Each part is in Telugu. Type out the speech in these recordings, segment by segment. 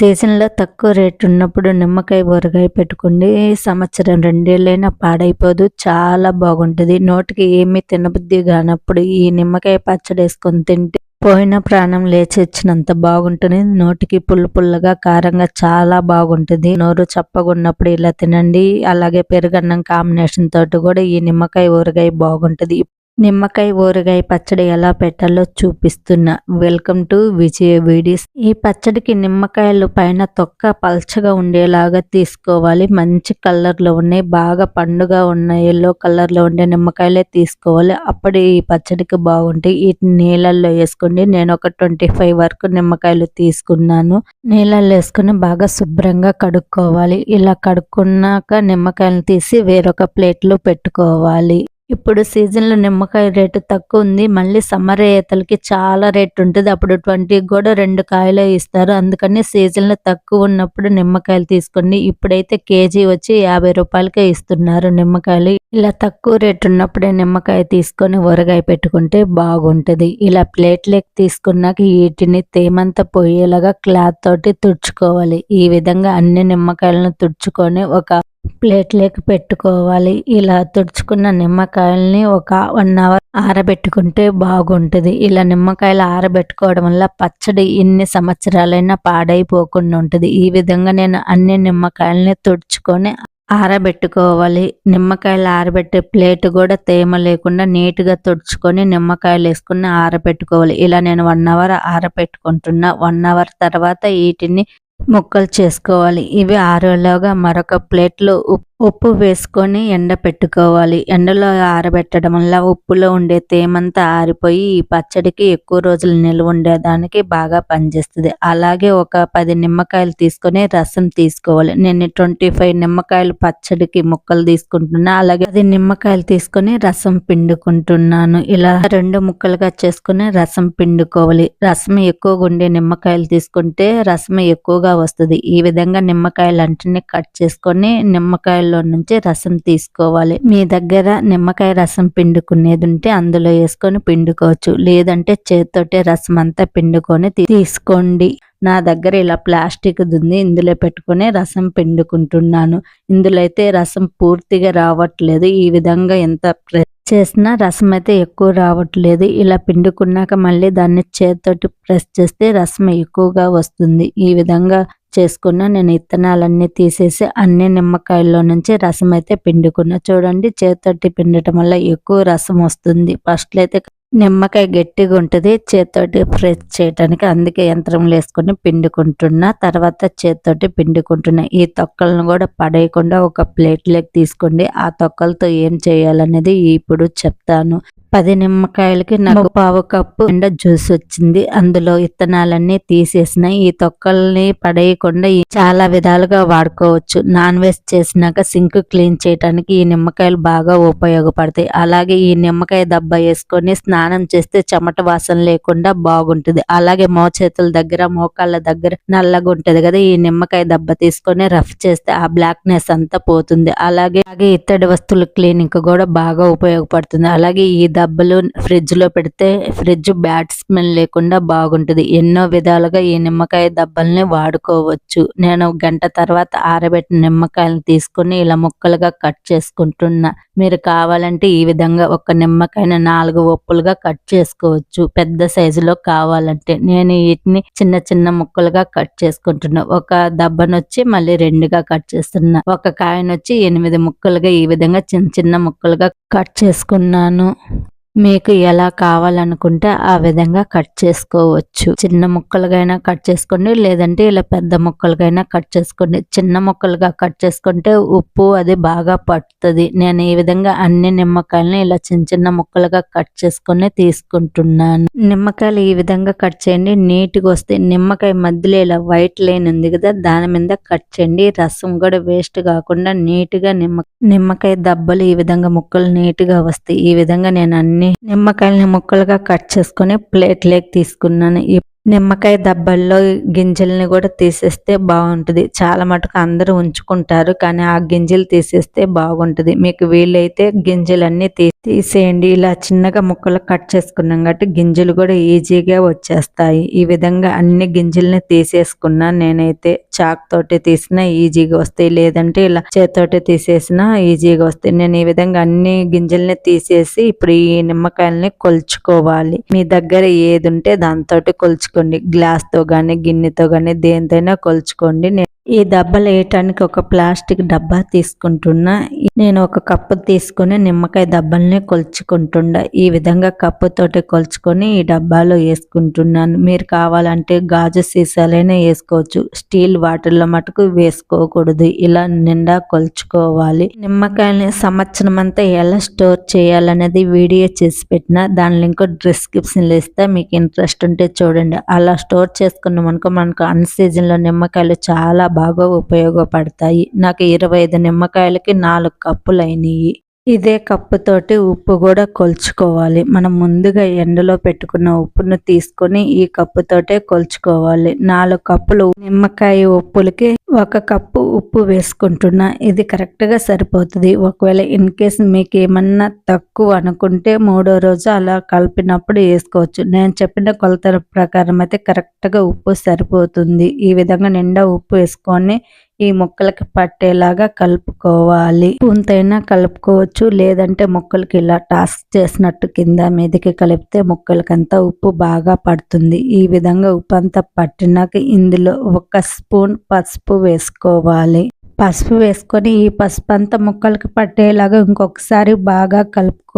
సీజన్లో తక్కువ రేటు ఉన్నప్పుడు నిమ్మకాయ ఊరగాయ పెట్టుకోండి సంవత్సరం రెండేళ్ళైనా పాడైపోదు చాలా బాగుంటుంది. నోటికి ఏమీ తినబుద్ధి కానప్పుడు ఈ నిమ్మకాయ పచ్చడి వేసుకొని తింటే పోయిన ప్రాణం లేచొచ్చినంత బాగుంటుంది. నోటికి పుల్ల పుల్లగా కారంగా చాలా బాగుంటుంది. నోరు చప్పగున్నప్పుడు ఇలా తినండి. అలాగే పెరుగన్నం కాంబినేషన్ తోటి కూడా ఈ నిమ్మకాయ ఊరగాయ బాగుంటుంది. నిమ్మకాయ ఊరగాయ పచ్చడి ఎలా పెట్టాలో చూపిస్తున్నా. Welcome to Vijaya videos. ఈ పచ్చడికి నిమ్మకాయలు పైన తొక్క పల్చగా ఉండేలాగా తీసుకోవాలి. మంచి కలర్లో ఉన్నాయి. బాగా పండుగ ఉన్నాయి ఎల్లో కలర్లో ఉండే నిమ్మకాయలే తీసుకోవాలి. అప్పుడు ఈ పచ్చడికి బాగుంటాయి. ఈ నీళ్ళల్లో వేసుకోండి నేను ఒక ట్వంటీ ఫైవ్ వరకు నిమ్మకాయలు తీసుకున్నాను. నీళ్ళల్లో వేసుకుని బాగా శుభ్రంగా కడుక్కోవాలి. ఇలా కడుక్కున్నాక నిమ్మకాయలు తీసి వేరొక ప్లేట్లో పెట్టుకోవాలి. ఇప్పుడు సీజన్లో నిమ్మకాయ రేటు తక్కువ ఉంది మళ్ళీ సమ్మర్ ఈతలకి చాలా రేట్ ఉంటుంది అప్పుడు ట్వంటీ కూడా రెండు కాయలే ఇస్తారు. అందుకని సీజన్లో తక్కువ ఉన్నప్పుడు నిమ్మకాయలు తీసుకోండి. ఇప్పుడైతే కేజీ వచ్చి యాభై రూపాయలకే ఇస్తున్నారు నిమ్మకాయలు. ఇలా తక్కువ రేట్ ఉన్నప్పుడే నిమ్మకాయ తీసుకొని ఊరగాయ పెట్టుకుంటే బాగుంటుంది. ఇలా ప్లేట్లెక్ తీసుకున్నాక వీటిని తేమంతా పోయేలాగా క్లాత్ తోటి తుడుచుకోవాలి. ఈ విధంగా అన్ని నిమ్మకాయలను తుడుచుకొని ఒక ప్లేట్లోకి పెట్టుకోవాలి. ఇలా తుడుచుకున్న నిమ్మకాయల్ని ఒక వన్ అవర్ ఆరబెట్టుకుంటే బాగుంటుంది. ఇలా నిమ్మకాయలు ఆరబెట్టుకోవడం వల్ల పచ్చడి ఎన్ని సంవత్సరాలైనా పాడైపోకుండా ఉంటుంది. ఈ విధంగా నేను అన్ని నిమ్మకాయల్ని తుడుచుకొని ఆరబెట్టుకోవాలి. నిమ్మకాయలు ఆరబెట్టే ప్లేట్ కూడా తేమ లేకుండా నీట్గా తుడుచుకొని నిమ్మకాయలు వేసుకుని ఆరబెట్టుకోవాలి. ఇలా నేను వన్ అవర్ ఆరబెట్టుకుంటున్నా. వన్ అవర్ తర్వాత వీటిని ముక్కలు చేసుకోవాలి. ఇవి ఆరోలోగా మరొక ప్లేట్లో ఉప్పు వేసుకొని ఎండ పెట్టుకోవాలి. ఎండలో ఆరబెట్టడం వల్ల ఉప్పులో ఉండే తేమంతా ఆరిపోయి ఈ పచ్చడికి ఎక్కువ రోజులు నిల్వ ఉండేదానికి బాగా పనిచేస్తుంది. అలాగే ఒక పది నిమ్మకాయలు తీసుకొని రసం తీసుకోవాలి. నేను ట్వంటీ ఫైవ్ నిమ్మకాయలు పచ్చడికి ముక్కలు తీసుకుంటున్నా. అలాగే అది నిమ్మకాయలు తీసుకొని రసం పిండుకుంటున్నాను. ఇలా రెండు ముక్కలుగా చేసుకుని రసం పిండుకోవాలి. రసం ఎక్కువగా ఉండే నిమ్మకాయలు తీసుకుంటే రసం ఎక్కువగా వస్తుంది. ఈ విధంగా నిమ్మకాయలు అంటే కట్ చేసుకొని నిమ్మకాయల్లో నుంచి రసం తీసుకోవాలి. మీ దగ్గర నిమ్మకాయ రసం పిండుకునేది ఉంటే అందులో వేసుకొని పిండుకోవచ్చు. లేదంటే చేతితోటే రసం అంతా పిండుకొని తీసుకోండి. నా దగ్గర ఇలా ప్లాస్టిక్ ఉంది. ఇందులో పెట్టుకుని రసం పిండుకుంటున్నాను. ఇందులో అయితే రసం పూర్తిగా రావట్లేదు. ఈ విధంగా ఎంత చేసినా రసం అయితే ఎక్కువ రావట్లేదు. ఇలా పిండుకున్నాక మళ్ళీ దాన్ని చేతితోటి ప్రెస్ చేస్తే రసం ఎక్కువగా వస్తుంది. ఈ విధంగా చేసుకున్న నేను ఇత్తనాలన్నీ తీసేసి అన్ని నిమ్మకాయల్లో నుంచి రసం అయితే పిండుకున్నా. చూడండి చేతితోటి పిండటం వల్ల ఎక్కువ రసం వస్తుంది. ఫస్ట్లో అయితే నిమ్మకాయ గట్టిగా ఉంటుంది చేతితోటి ఫ్రెష్ చేయటానికి అందుకే యంత్రంలో వేసుకొని పిండుకుంటున్నా. తర్వాత చేతితోటి పిండుకుంటున్నా. ఈ తొక్కలను కూడా పడేయకుండా ఒక ప్లేట్లోకి తీసుకోండి. ఆ తొక్కలతో ఏం చేయాలనేది ఇప్పుడు చెప్తాను. పది నిమ్మకాయలకి నాకు పావు కప్పు ఎండ జ్యూస్ వచ్చింది. అందులో విత్తనాలన్నీ తీసేసిన ఈ తొక్కల్ని పడేయకుండా చాలా విధాలుగా వాడుకోవచ్చు. నాన్ వెజ్ చేసినాక సింక్ క్లీన్ చేయడానికి ఈ నిమ్మకాయలు బాగా ఉపయోగపడతాయి. అలాగే ఈ నిమ్మకాయ దెబ్బ వేసుకొని స్నానం చేస్తే చెమట వాసన లేకుండా బాగుంటుంది. అలాగే మోచేతుల దగ్గర మోకాళ్ళ దగ్గర నల్లగా ఉంటది కదా ఈ నిమ్మకాయ దెబ్బ తీసుకొని రఫ్ చేస్తే ఆ బ్లాక్నెస్ అంతా పోతుంది. అలాగే అలాగే ఇత్తడి వస్తువుల క్లీనింగ్ కూడా బాగా ఉపయోగపడుతుంది. అలాగే ఈ డబ్బలు ఫ్రిడ్జ్లో పెడితే ఫ్రిడ్జ్ బ్యాడ్ స్మెల్ లేకుండా బాగుంటుంది. ఎన్నో విధాలుగా ఈ నిమ్మకాయ దెబ్బల్ని వాడుకోవచ్చు. నేను గంట తర్వాత ఆరబెట్టిన నిమ్మకాయలను తీసుకుని ఇలా ముక్కలుగా కట్ చేసుకుంటున్నా. మీరు కావాలంటే ఈ విధంగా ఒక నిమ్మకాయని నాలుగు ఒప్పులుగా కట్ చేసుకోవచ్చు. పెద్ద సైజులో కావాలంటే. నేను వీటిని చిన్న చిన్న ముక్కలుగా కట్ చేసుకుంటున్నా. ఒక దబ్బనొచ్చి మళ్ళీ రెండుగా కట్ చేస్తున్నా. ఒక కాయనొచ్చి ఎనిమిది ముక్కలుగా ఈ విధంగా చిన్న చిన్న ముక్కలుగా కట్ చేసుకున్నాను. మీకు ఎలా కావాలనుకుంటే ఆ విధంగా కట్ చేసుకోవచ్చు. చిన్న ముక్కలుగైనా కట్ చేసుకోండి లేదంటే ఇలా పెద్ద ముక్కలుగైనా కట్ చేసుకోండి. చిన్న ముక్కలుగా కట్ చేసుకుంటే ఉప్పు అది బాగా పడుతుంది నేను ఈ విధంగా అన్ని నిమ్మకాయలని ఇలా చిన్న చిన్న ముక్కలుగా కట్ చేసుకొని తీసుకుంటున్నాను. నిమ్మకాయలు ఈ విధంగా కట్ చేయండి. నీట్గా వస్తే నిమ్మకాయ మధ్యలో ఇలా వైట్ లైన్ ఉంది కదా దాని మీద కట్ చేయండి. రసం కూడా వేస్ట్ కాకుండా నీట్గా నిమ్మ నిమ్మకాయ దబ్బలు ఈ విధంగా ముక్కలు నీట్గా వస్తాయి ఈ విధంగా నేను అన్ని నిమ్మకాయలని ముక్కలుగా కట్ చేసుకొని ప్లేట్లోకి తీసుకున్నాను. ఈ నిమ్మకాయ దబ్బల్లో గింజల్ని కూడా తీసేస్తే బాగుంటుంది. చాలా మటుకు అందరూ ఉంచుకుంటారు కానీ ఆ గింజలు తీసేస్తే బాగుంటుంది. మీకు వీలైతే గింజలన్నీ తీ తీసేయండి. ఇలా చిన్నగా ముక్కలు కట్ చేసుకున్నాం కాబట్టి గింజలు కూడా ఈజీగా వచ్చేస్తాయి. ఈ విధంగా అన్ని గింజల్ని తీసేసుకున్నా నేనైతే చాక్ తోటి తీసినా ఈజీగా వస్తాయి. లేదంటే ఇలా చేతితోటి తీసేసినా ఈజీగా వస్తాయి. నేను ఈ విధంగా అన్ని గింజల్ని తీసేసి ఇప్పుడు ఈ నిమ్మకాయల్ని కొలుచుకోవాలి. మీ దగ్గర ఏది ఉంటే దాంతో కొలుచుకోండి. గ్లాస్తో కానీ గిన్నెతో కానీ దేనితోనే కొలుచుకోండి. నేను ఈ డబ్బాలు వేయటానికి ఒక ప్లాస్టిక్ డబ్బా తీసుకుంటున్నా. నేను ఒక కప్పు తీసుకొని నిమ్మకాయ దెబ్బల్ని కొలుచుకుంటుండే ఈ విధంగా కప్పుతోటి కొలుచుకొని ఈ డబ్బాలో వేసుకుంటున్నాను. మీరు కావాలంటే గాజు సీసాలైనా వేసుకోవచ్చు. స్టీల్ వాటర్లో మటుకు వేసుకోకూడదు. ఇలా నిండా కొలుచుకోవాలి. నిమ్మకాయని సంవత్సరం అంతా ఎలా స్టోర్ చేయాలనేది వీడియో చేసి పెట్టిన దాని లింక్ డిస్క్రిప్షన్లో ఇస్తే మీకు ఇంట్రెస్ట్ ఉంటే చూడండి. అలా స్టోర్ చేసుకున్నాం అనుకో మనకు అన్ సీజన్లో నిమ్మకాయలు చాలా బాగా ఉపయోగపడతాయి. నాకు ఇరవై ఐదు నిమ్మకాయలకి నాలుగు కప్పులు అయినాయి ఇదే కప్పుతోటి ఉప్పు కూడా కొలుచుకోవాలి. మనం ముందుగా ఎండలో పెట్టుకున్న ఉప్పును తీసుకొని ఈ కప్పుతోటే కొలుచుకోవాలి. నాలుగు కప్పులు నిమ్మకాయ ఉప్పులకి ఒక కప్పు ఉప్పు వేసుకుంటున్నా ఇది కరెక్ట్గా సరిపోతుంది. ఒకవేళ ఇన్ కేస్ మీకు ఏమన్నా తక్కువ అనుకుంటే మూడో రోజు అలా కలిపినప్పుడు వేసుకోవచ్చు. నేను చెప్పిన కొలతల ప్రకారం అయితే కరెక్ట్గా ఉప్పు సరిపోతుంది. ఈ విధంగా నిండా ఉప్పు వేసుకొని ఈ ముక్కలకి పట్టేలాగా కలుపుకోవాలి. పూంతైనా కలుపుకోవచ్చు. లేదంటే ముక్కలకి ఇలా టాస్క్ చేసినట్టు కింద మీదకి కలిపితే ముక్కలకంతా ఉప్పు బాగా పడుతుంది. ఈ విధంగా ఉప్పు అంతా పట్టినాక ఇందులో ఒక స్పూన్ పసుపు వేసుకోవాలి. పసుపు వేసుకొని ఈ పసుపు అంతా ముక్కలకి పట్టేలాగా ఇంకొకసారి బాగా కలుపుకోవాలి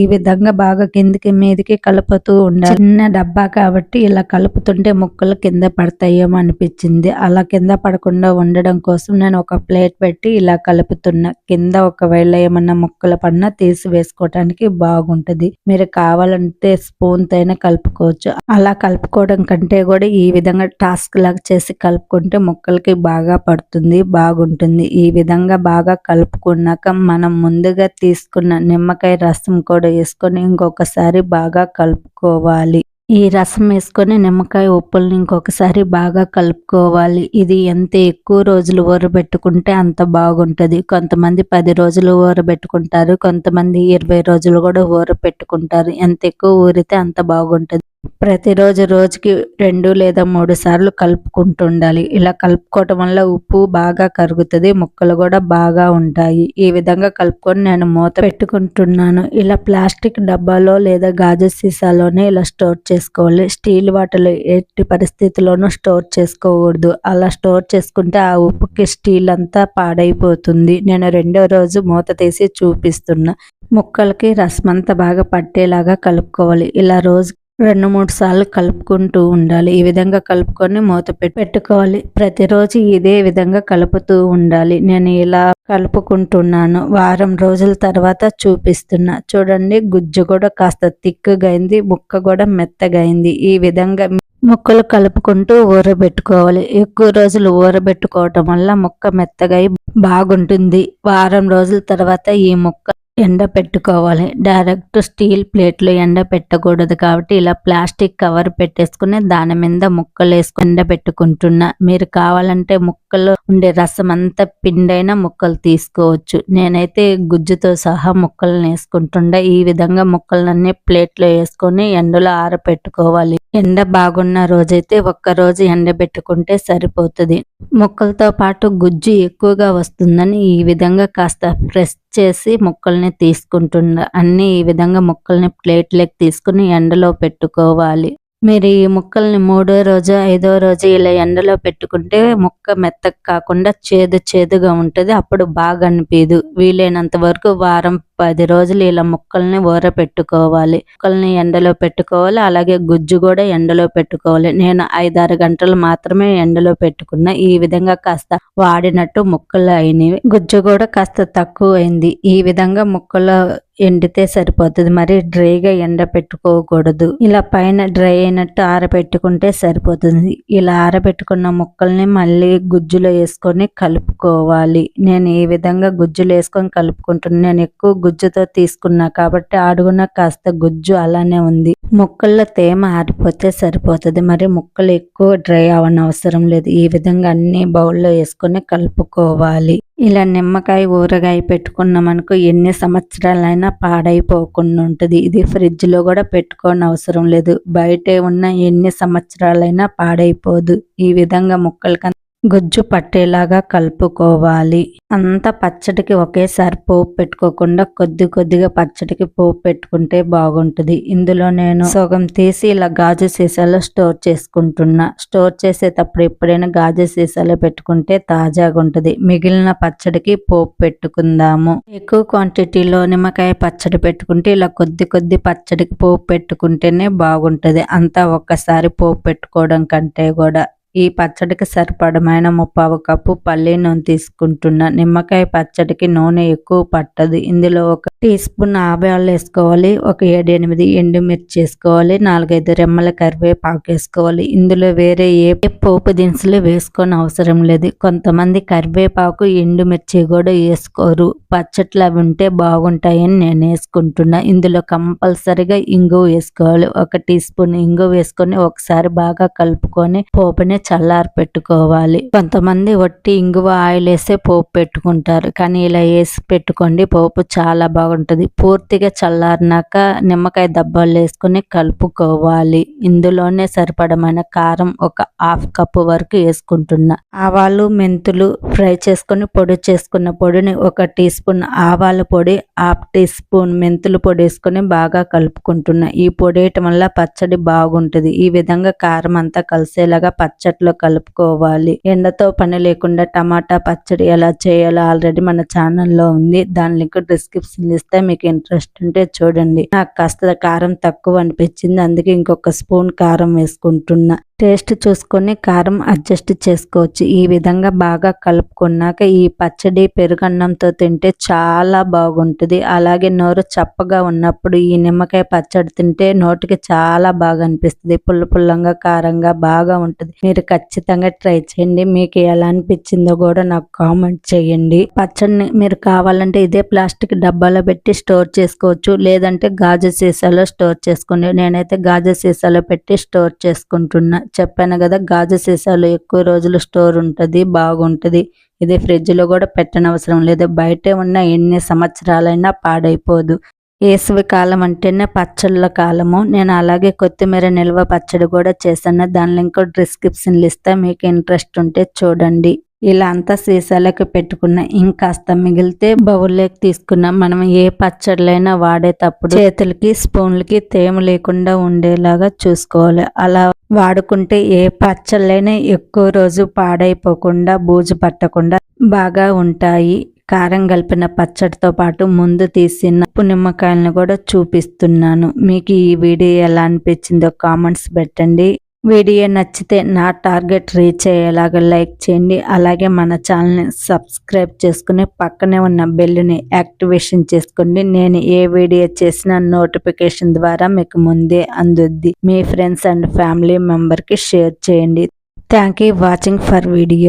ఈ విధంగా బాగా కిందికి మీదికి కలుపుతూ ఉండాలి. చిన్న డబ్బా కాబట్టి ఇలా కలుపుతుంటే ముక్కలు కింద పడతాయేమో అనిపించింది. అలా కింద పడకుండా ఉండడం కోసం నేను ఒక ప్లేట్ పెట్టి ఇలా కలుపుతున్నా. కింద ఒకవేళ ఏమన్నా ముక్కలు పడినా తీసి వేసుకోవటానికి బాగుంటుంది. మీరు కావాలంటే స్పూన్ తోనే కలుపుకోవచ్చు. అలా కలుపుకోవడం కంటే కూడా ఈ విధంగా టాస్క్ లాగా చేసి కలుపుకుంటే ముక్కలకి బాగా పడుతుంది బాగుంటుంది. ఈ విధంగా బాగా కలుపుకున్నాక మనం ముందుగా తీసుకున్న నిమ్మకాయ రసం కూడా వేసుకొని ఇంకొకసారి బాగా కలుపుకోవాలి. ఈ రసం వేసుకొని నిమ్మకాయ ఉప్పుల్ని ఇంకొకసారి బాగా కలుపుకోవాలి. ఇది ఎంత ఎక్కువ రోజులు ఊరబెట్టుకుంటే అంత బాగుంటుంది. కొంతమంది పది రోజులు ఊరబెట్టుకుంటారు కొంతమంది ఇరవై రోజులు కూడా ఊరబెట్టుకుంటారు ఎంత ఎక్కువ ఊరితే అంత బాగుంటుంది. ప్రతిరోజు రోజుకి రెండు లేదా మూడు సార్లు కలుపుకుంటుండాలి. ఇలా కలుపుకోవటం వల్ల ఉప్పు బాగా కరుగుతుంది ముక్కలు కూడా బాగా ఉంటాయి. ఈ విధంగా కలుపుకొని నేను మూత పెట్టుకుంటున్నాను. ఇలా ప్లాస్టిక్ డబ్బాలో లేదా గాజు సీసాలోనే ఇలా స్టోర్ చేసుకోవాలి. స్టీల్ వాటిలో ఎట్టి పరిస్థితిలోనూ స్టోర్ చేసుకోకూడదు. అలా స్టోర్ చేసుకుంటే ఆ ఉప్పుకి స్టీల్ అంతా పాడైపోతుంది. నేను రెండో రోజు మూత తీసి చూపిస్తున్నా. ముక్కలకి రసమంతా బాగా పట్టేలాగా కలుపుకోవాలి. ఇలా రోజు రెండు మూడు సార్లు కలుపుకుంటూ ఉండాలి. ఈ విధంగా కలుపుకొని మూత పెట్టుకోవాలి. ప్రతిరోజు ఇదే విధంగా కలుపుతూ ఉండాలి. నేను ఇలా కలుపుకుంటున్నాను. వారం రోజుల తర్వాత చూపిస్తున్నా. చూడండి గుజ్జు కూడా కాస్త తిక్కుగా అయింది ముక్క కూడా మెత్తగా అయింది ఈ విధంగా ముక్కలు కలుపుకుంటూ ఊరబెట్టుకోవాలి ఎక్కువ రోజులు ఊరబెట్టుకోవటం వల్ల ముక్క మెత్తగా బాగుంటుంది. వారం రోజుల తర్వాత ఈ ముక్క ఎండ పెట్టుకోవాలి. డైరెక్ట్ స్టీల్ ప్లేట్లో ఎండ పెట్టకూడదు కాబట్టి ఇలా ప్లాస్టిక్ కవర్ పెట్టేసుకుని దాని మీద ముక్కలు వేసుకుని ఎండ పెట్టుకుంటున్నా. మీరు కావాలంటే ముక్కలు ఉండే రసం అంతా పిండైన ముక్కలు తీసుకోవచ్చు. నేనైతే గుజ్జుతో సహా ముక్కలను వేసుకుంటుండే. ఈ విధంగా ముక్కలన్నీ ప్లేట్లో వేసుకొని ఎండలో ఆరపెట్టుకోవాలి. ఎండ బాగున్న రోజైతే ఒక్క రోజు ఎండబెట్టుకుంటే సరిపోతుంది. ముక్కలతో పాటు గుజ్జు ఎక్కువగా వస్తుందని ఈ విధంగా కాస్త ప్రెస్ చేసి ముక్కల్ని తీసుకుంటున్నా అన్ని ఈ విధంగా ముక్కల్ని ప్లేట్లోకి తీసుకుని ఎండలో పెట్టుకోవాలి. మీరు ఈ ముక్కల్ని మూడో రోజు ఐదో రోజు ఇలా ఎండలో పెట్టుకుంటే ముక్క మెత్తగా కాకుండా చేదు చేదుగా ఉంటుంది. అప్పుడు బాగా అనిపించదు వీలైనంత వరకు వారం పది రోజులు ఇలా ముక్కల్ని ఊర పెట్టుకోవాలి. ముక్కల్ని ఎండలో పెట్టుకోవాలి. అలాగే గుజ్జు కూడా ఎండలో పెట్టుకోవాలి. నేను ఐదారు గంటలు మాత్రమే ఎండలో పెట్టుకున్నా. ఈ విధంగా కాస్త వాడినట్టు ముక్కలు అయినవి. గుజ్జు కూడా కాస్త తక్కువ అయింది ఈ విధంగా ముక్కలు ఎండితే సరిపోతుంది. మరి డ్రైగా ఎండ పెట్టుకోకూడదు. ఇలా పైన డ్రై అయినట్టు ఆరబెట్టుకుంటే సరిపోతుంది. ఇలా ఆరబెట్టుకున్న ముక్కల్ని మళ్ళీ గుజ్జులో వేసుకొని కలుపుకోవాలి. నేను ఈ విధంగా గుజ్జులో వేసుకొని కలుపుకుంటున్నాను నేను ఎక్కువ గుజ్జుతో తీసుకున్నా కాబట్టి అడుగున కాస్త గుజ్జు అలానే ఉంది. ముక్కల్లో తేమ ఆరిపోతే సరిపోతుంది. మరి ముక్కలు ఎక్కువ డ్రై అవ్వని అవసరం లేదు. ఈ విధంగా అన్ని బౌల్లో వేసుకొని కలుపుకోవాలి. ఇలా నిమ్మకాయ ఊరగాయ పెట్టుకున్నామనుకో ఎన్ని సంవత్సరాలైనా పాడైపోకుండా ఉంటుంది. ఇది ఫ్రిడ్జ్లో కూడా పెట్టుకోని అవసరం లేదు. బయటే ఉన్న ఎన్ని సంవత్సరాలైనా పాడైపోదు. ఈ విధంగా ముక్కలు గుజ్జు పట్టేలాగా కలుపుకోవాలి. అంత పచ్చడికి ఒకేసారి పోపు పెట్టుకోకుండా కొద్ది కొద్దిగా పచ్చడికి పోపు పెట్టుకుంటే బాగుంటుంది. ఇందులో నేను సగం తీసి ఇలా గాజు సీసాలో స్టోర్ చేసుకుంటున్నా. స్టోర్ చేసేటప్పుడు ఎప్పుడైనా గాజు సీసాలో పెట్టుకుంటే తాజాగా ఉంటుంది. మిగిలిన పచ్చడికి పోపు పెట్టుకుందాము. ఎక్కువ క్వాంటిటీలో నిమ్మకాయ పచ్చడి పెట్టుకుంటే ఇలా కొద్ది కొద్ది పచ్చడికి పోపు పెట్టుకుంటేనే బాగుంటుంది. అంతా ఒక్కసారి పోపు పెట్టుకోవడం కంటే కూడా. ఈ పచ్చడికి సరిపడమైన ముప్పావు కప్పు పల్లి నూనె తీసుకుంటున్నా. నిమ్మకాయ పచ్చడికి నూనె ఎక్కువ పట్టదు. ఇందులో ఒక టీ స్పూన్ ఆవాలు వేసుకోవాలి. ఒక ఏడు ఎనిమిది ఎండుమిర్చి వేసుకోవాలి. నాలుగైదు రెమ్మల కరివేపాకు వేసుకోవాలి. ఇందులో వేరే ఏ పోపు దినుసులు వేసుకొని అవసరం లేదు. కొంతమంది కరివేపాకు ఎండుమిర్చి కూడా వేసుకోరు. పచ్చట్లు అవి ఉంటే బాగుంటాయని నేను వేసుకుంటున్నా. ఇందులో కంపల్సరిగా ఇంగు వేసుకోవాలి. ఒక టీ స్పూన్ ఇంగు వేసుకొని ఒకసారి బాగా కలుపుకొని పోపుని చల్లారి పెట్టుకోవాలి. కొంతమంది వట్టి ఇంగువ ఆయిల్ వేస్తే పోపు పెట్టుకుంటారు. కానీ ఇలా వేసి పెట్టుకోండి పోపు చాలా బాగుంటుంది. పూర్తిగా చల్లారినాక నిమ్మకాయ దబ్బాలు వేసుకుని కలుపుకోవాలి. ఇందులోనే సరిపడమైన కారం ఒక హాఫ్ కప్పు వరకు వేసుకుంటున్నా. ఆవాలు మెంతులు ఫ్రై చేసుకుని పొడి చేసుకున్న పొడిని ఒక టీ స్పూన్ ఆవాల పొడి హాఫ్ టీ స్పూన్ మెంతులు పొడి వేసుకొని బాగా కలుపుకుంటున్నా. ఈ పొడి వేయటం వల్ల పచ్చడి బాగుంటుంది. ఈ విధంగా కారం అంతా కలిసేలాగా పచ్చట్లో కలుపుకోవాలి. ఎండతో పని లేకుండా టమాటా పచ్చడి ఎలా చేయాలో ఆల్రెడీ మన ఛానల్లో ఉంది. దాని లింక్ డిస్క్రిప్షన్ ఇస్తే మీకు ఇంట్రెస్ట్ ఉంటే చూడండి. నాకు కాస్త కారం తక్కువ అనిపించింది. అందుకే ఇంకొక స్పూన్ కారం వేసుకుంటున్నా. టేస్ట్ చూసుకొని కారం అడ్జస్ట్ చేసుకోవచ్చు. ఈ విధంగా బాగా కలుపుకున్నాక ఈ పచ్చడి పెరుగన్నంతో తింటే చాలా బాగుంటుంది. అలాగే నోరు చప్పగా ఉన్నప్పుడు ఈ నిమ్మకాయ పచ్చడి తింటే నోటికి చాలా బాగా అనిపిస్తుంది. పుల్ల పుల్లంగా కారంగా బాగా ఉంటుంది. మీరు ఖచ్చితంగా ట్రై చేయండి. మీకు ఎలా అనిపించిందో కూడా నాకు కామెంట్ చేయండి. పచ్చడిని మీరు కావాలంటే ఇదే ప్లాస్టిక్ డబ్బాలో పెట్టి స్టోర్ చేసుకోవచ్చు. లేదంటే గాజు సీసాలో స్టోర్ చేసుకోండి నేనైతే గాజు సీసాలో పెట్టి స్టోర్ చేసుకుంటున్నా. చెప్పాను కదా గాజు సీసాలు ఎక్కువ రోజులు స్టోర్ ఉంటుంది బాగుంటుంది. ఇది ఫ్రిడ్జ్లో కూడా పెట్టనవసరం లేదు. బయటే ఉన్న ఎన్ని సంవత్సరాలైనా పాడైపోదు. వేసవి కాలం అంటేనే పచ్చళ్ళ కాలము. నేను అలాగే కొత్తిమీర నిల్వ పచ్చడి కూడా చేశాను. దాని లింక్ డిస్క్రిప్షన్లు ఇస్తే. మీకు ఇంట్రెస్ట్ ఉంటే చూడండి. ఇలా అంతా సీసాలకు పెట్టుకున్న ఇంకాస్త మిగిలితే బౌల్లోకి తీసుకున్న మనం ఏ పచ్చళ్ళైనా వాడేటప్పుడు చేతులకి స్పూన్లకి తేమ లేకుండా ఉండేలాగా చూసుకోవాలి. అలా వాడుకుంటే ఏ పచ్చళ్ళైనా ఎక్కువ రోజు పాడైపోకుండా బూజు పట్టకుండా బాగా ఉంటాయి. కారం కలిపిన పచ్చడితో పాటు ముందు తీసిన ఉప్పు నిమ్మకాయలను కూడా చూపిస్తున్నాను. మీకు ఈ వీడియో ఎలా అనిపించిందో కామెంట్స్ పెట్టండి. వీడియో నచ్చితే నా టార్గెట్ రీచ్ అయ్యేలాగా లైక్ చేయండి. అలాగే మన ఛానల్ని సబ్స్క్రైబ్ చేసుకుని పక్కనే ఉన్న బెల్లుని యాక్టివేషన్ చేసుకోండి. నేను ఏ వీడియో చేసినా నోటిఫికేషన్ ద్వారా మీకు ముందే అందుద్ది. మీ ఫ్రెండ్స్ అండ్ ఫ్యామిలీ మెంబర్కి షేర్ చేయండి. Thank you watching for video.